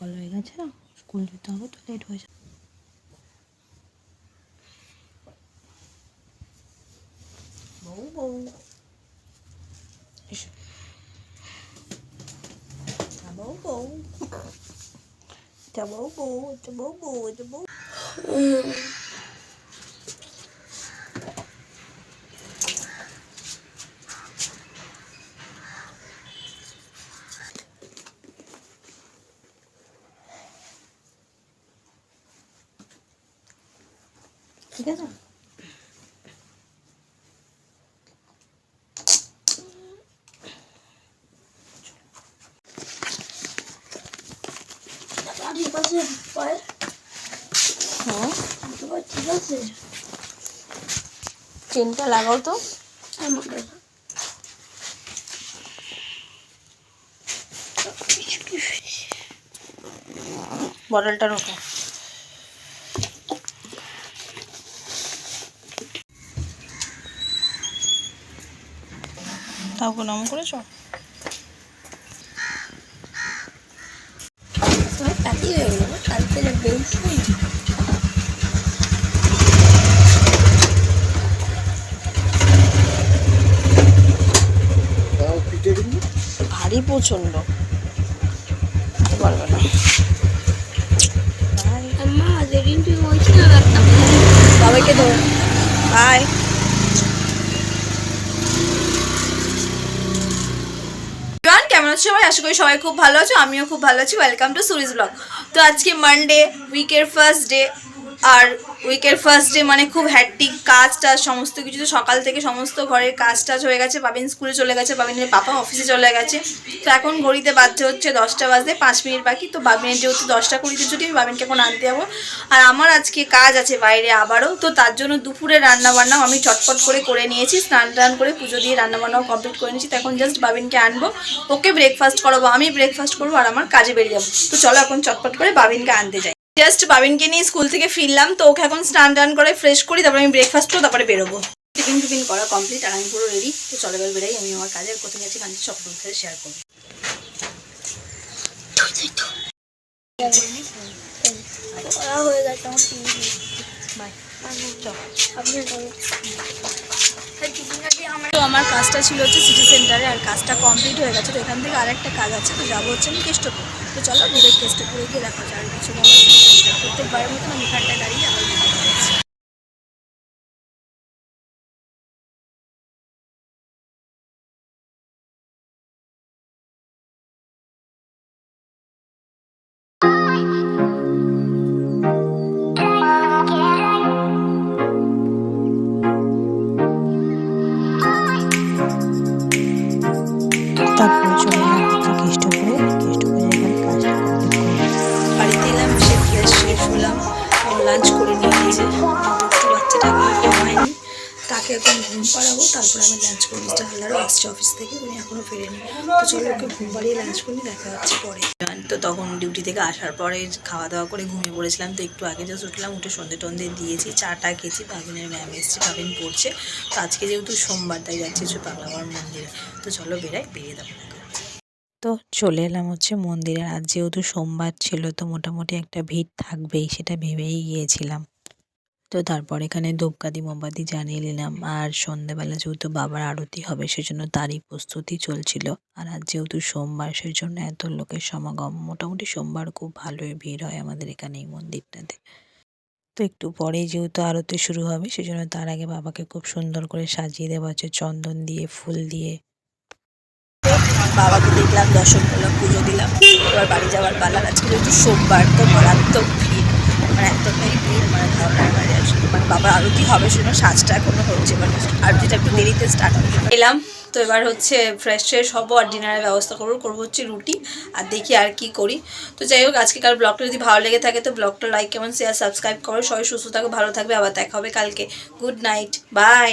সকাল হয়ে গেছে না স্কুল যেতে হবে তো লেট হয়ে যাবে বউ বউ এসো এটা বউ বউ এটা ঠিক আছে ঠিক আছে হ্যাঁ ঠিক আছে চেনটা লাগাও তো আমার বটলটা তাও নাম করেছ? কাটি হয়ে গেল কালকে বেঞ্চ ভারী প্রচণ্ড পারবে না। যেদিন তুই বলছি না একটা বাবাকে ধর বাই কেমন আছো সবাই? আশা করি সবাই খুব ভালো আছো, আমিও খুব ভালো আছি। ওয়েলকাম টু সুরিজ ব্লগ তো আজকে মানডে উইকের ফার্স্ট ডে আর উইকের ফার্স্ট ডে মানে খুব হ্যাট্টিক কাজ টাজ, সমস্ত কিছু তো সকাল থেকে সমস্ত ঘরের কাজ টাজ হয়ে গেছে বাবিন স্কুলে চলে গেছে বাবিনের পাপা অফিসে চলে গেছে। তো এখন ঘড়িতে বাজছে হচ্ছে দশটা বাজতে পাঁচ মিনিট বাকি, তো বাবিনের যেহেতু দশটা কুড়িতে ছুটি, আমি বাবিনকে এখন আনতে যাব। আর আমার আজকে কাজ আছে বাইরে আবারও, তো তার জন্য দুপুরে রান্না বান্নাও আমি চটপট করে করে নিয়েছি, স্নান টান করে পুজো দিয়ে রান্না বান্নাও কমপ্লিট করে নিয়েছি, তো এখন জাস্ট বাবিনকে আনব, ওকে ব্রেকফাস্ট করাবো, আমি ব্রেকফাস্ট করব আর আমার কাজে বেরিয়ে যাব। তো চলো এখন চটপট করে বাবিনকে আনতে যাই। জাস্ট বাবিনকে নিয়ে স্কুল থেকে ফিরলাম তো ওকে এখন স্নান টান করে ফ্রেশ করি তারপরে আমি ব্রেকফাস্ট করব তারপরে বেরোবো। টিফিন টিফিন করা কমপ্লিট আর আমি পুরো রেডি তো চলে এবার বেরাই আমি আমার কাজের কোথায় যাচ্ছি কাজে সব শেয়ার করব। হয়ে গেছে আমার বাই তো আমার কাজটা ছিল হচ্ছে সিটি সেন্টারে আর কাজটা কমপ্লিট হয়ে গেছে তো এখান থেকে আরেকটা কাজ আছে তো যাব হচ্ছে আমি কেষ্টপুর তো চলো ডিরেক্ট কেষ্টপুরে গিয়ে দেখা যায় আর কিছু প্রত্যেকবারের মতন আমি এখানটায় দাঁড়িয়ে আবার তারপরে চলে। এখন ঘুম পাড়াবো, তারপর আমি লাঞ্চ করব মিস্টার আসছে অফিস থেকে, উনি এখনও ফেরেনি। তো চলো ওকে ঘুম পাড়িয়ে লাঞ্চ করি দেখা যাচ্ছে পরে। তো তখন ডিউটি থেকে আসার পরে খাওয়া দাওয়া করে ঘুমিয়ে পড়েছিলাম, তো একটু আগে জাস্ট উঠলাম, উঠে সন্ধে টন্ধে দিয়েছি, চাটা খেয়েছি ভাবিনের ম্যাম এসছে ভাবিন পড়ছে। তো আজকে যেহেতু সোমবার, তাই যাচ্ছি হচ্ছে পাগলাবার মন্দিরে। তো চলো বেরাই বেরিয়ে দেবো তো চলে এলাম হচ্ছে মন্দিরে আজ যেহেতু সোমবার ছিল, তো মোটামুটি একটা ভিড় থাকবেই, সেটা ভেবেই গিয়েছিলাম। তো তারপর এখানে ধূপকাঠি, মোমবাতি জ্বালিয়ে নিলাম। আর সন্ধেবেলা যেহেতু বাবার আরতি হবে, সেজন্য তারই প্রস্তুতি চলছিল। আর আজ যেহেতু সোমবার সেই জন্য এত লোকের সমাগম। মোটামুটি সোমবার খুব ভালোই ভিড় হয় আমাদের এখানে এই মন্দিরটাতে। তো একটু পরেই যেহেতু আরতি শুরু হবে, সেজন্য তার আগে বাবাকে খুব সুন্দর করে সাজিয়ে দেওয়া হচ্ছে চন্দন দিয়ে, ফুল দিয়ে। বাবাকে দেখলাম, দর্শন করলাম, পুজো দিলাম। এবার বাড়ি যাওয়ার পালার আজকে যেহেতু সোমবার, তো মারাত্মক ভিড়। মানে একদমই মানে বাইরে আসলে মানে বাবার আরতি হবে শুনে সাজটা এখনও হচ্ছে মানে আরতিটা একটু দেরিতে স্টার্ট হবে। এলাম, তো এবার হচ্ছে ফ্রেশ ফ্রেশ হব আর ডিনারের ব্যবস্থা করব করব হচ্ছে রুটি আর দেখি আর কি করি। তো যাই হোক আজকে কাল ব্লগটা যদি ভালো লেগে থাকে, তো ব্লগটা লাইক কেমন শেয়ার সাবস্ক্রাইব করো। সবাই সুস্থ থাকো, ভালো থাকবে, আবার দেখা হবে কালকে। Good night bye